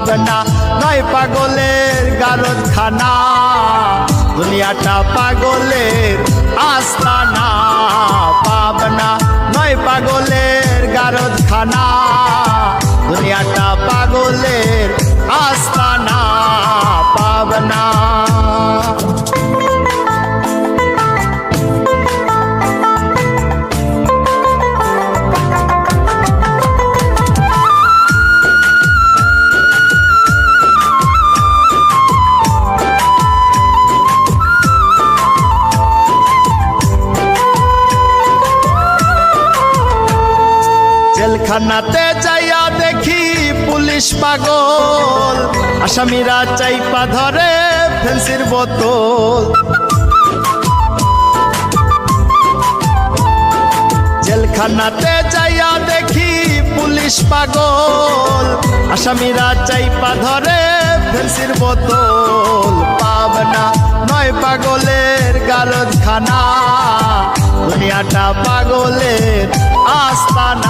পাবনা নয় পাগলের গারদ খানা দুনিয়াটা পাগলের আস্তানা জেলখানাতে যাইয়া দেখি পুলিশ পাগল। আসামিরা চাইপা ধরে ফেন্সির বোতল। জেলখানাতে যাইয়া দেখি পুলিশ পাগল। আসামিরা চাইপা ধরে ফেন্সির বোতল। পাবনা নয় পাগলের গারদ খানা দুনিয়াটা পাগলের আস্তানা।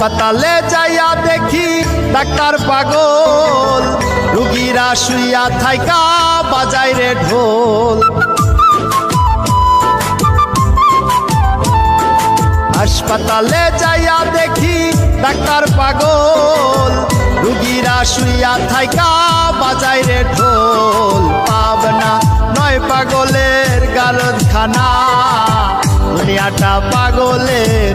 হাসপাতালে যাইয়া দেখি ডাক্তার পাগল। রুগীরা শুইয়া থাইকা বাজায় রে ঢোল। হাসপাতালে যাইয়া দেখি ডাক্তার পাগল। রুগীরা শুইয়া থাইকা বাজায় রে ঢোল। পাবনা নয় পাগলের গারদ খানা দুনিয়াটা পাগলের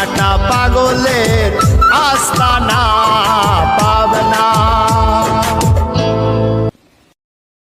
দুনিয়াটা পাগলের আস্তানা পাবনা।